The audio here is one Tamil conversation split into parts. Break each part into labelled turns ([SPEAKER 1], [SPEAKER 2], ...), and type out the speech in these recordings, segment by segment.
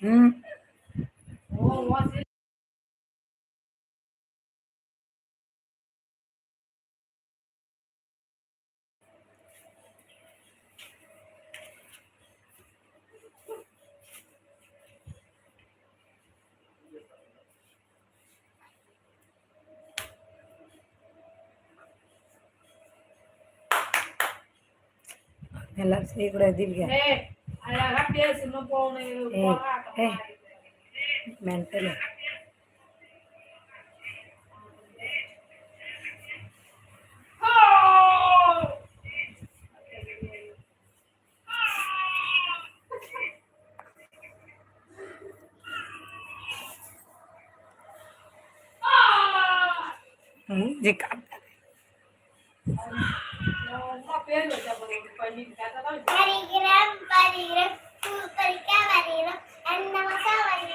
[SPEAKER 1] 嗯。
[SPEAKER 2] ஏய், போகாத
[SPEAKER 1] ஏய். மென்டல் மூஞ்சி காட்டாத
[SPEAKER 3] pelo, o sea, porque fue pues, mi casa también. En la masa en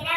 [SPEAKER 3] tú.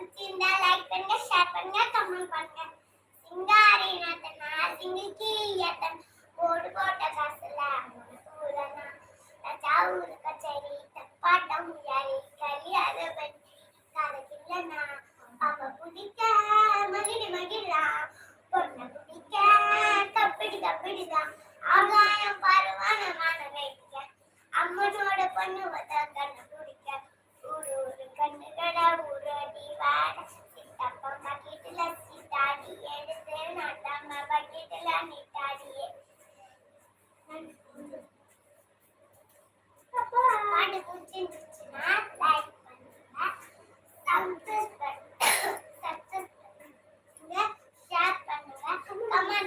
[SPEAKER 3] பிடிச்சிருந்தா லைக் பண்ணுங்க ஷேர் பண்ணுங்க கமெண்ட் பண்ணுங்க சிங்காரி நத்தனா சிங்கிக்கு எத்தன் ஓடு போட்ட காசுல தப்பாட்டம் அம்மனோட பொண்ணு வந்த கண்ணு குடிக்க ஊரு ஒரு கண்ணு கடா ஊரு அடி வாட. சித்தப்பா பக்கெட்டுல சீட்டாடி எடுத்து நாட்டாம பக்கெட்டுல நீ பாட்டு பிடிச்சிருந்துச்சுன்னா லைக் பண்ணுங்க சப்ஸ்கிரைப்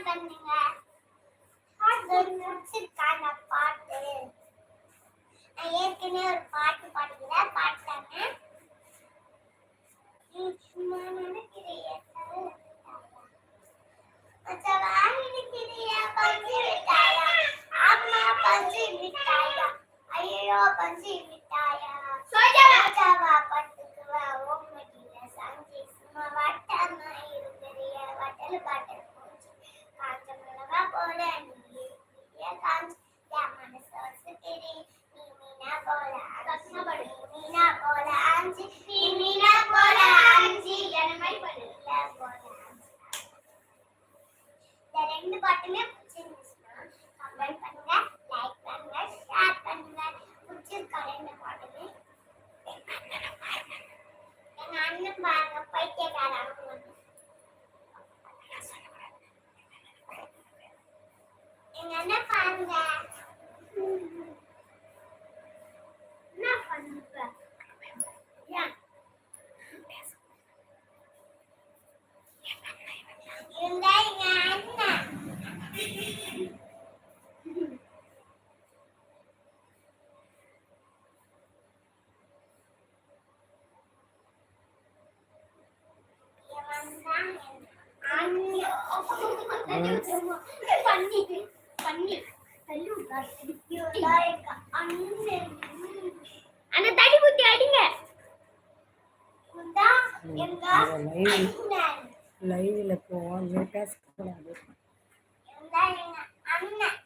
[SPEAKER 3] பண்ணுங்க அது முடிச்சிருக்காங்க பாட்டு நான் ஏற்கனவே ஒரு பாட்டு பாடுகிறேன் பாட்டாங்க நீ சும்மா நினைக்கிறிய பஞ்சு மிட்டாயா அம்மா பஞ்சு மிட்டாயா ஐயோ பஞ்சு மிட்டாயா பட்டுக்குவா ஓம் சாஞ்சி சும்மா வட்டமா இருக்கிறிய வட்டல் பாட்டல் போச்சு காஞ்ச மிளகா போல நீ காஞ்சி என் மனசு வசுக்கிறி நீ மீனா போல கஷ்டப்படு மீனா போல ஆஞ்சி நீ மீனா போல ஆஞ்சி என்னமாய் பண்ணல போல ஆஞ்சி இந்த ரெண்டு பாட்டுமே பிடிச்சிருந்துச்சுன்னா கமெண்ட் பண்ணுங்க லைக் பண்ணுங்க ஷேர் பண்ணுங்க பிடிச்சிருக்கா ரெண்டு பாட்டுமே எங்க அண்ணன் பாருங்க பைத்தியக்காரன் எங்க அண்ணன் பாருங்க என்ன பண்ணுற ஏன் இவங்க எங்க அண்ணன் இவன் தான் என் அண்ணன். பண்ணி பண்ணி அந்த தடி குத்தி அடிங்க.
[SPEAKER 1] லைவில் போவோம் பேசக்கூடாது.
[SPEAKER 3] அண்ணன்.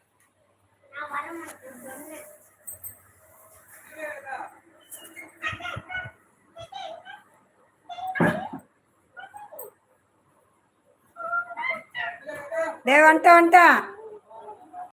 [SPEAKER 3] நான் வர மாட்டேன்.
[SPEAKER 1] దేవంతా అంతా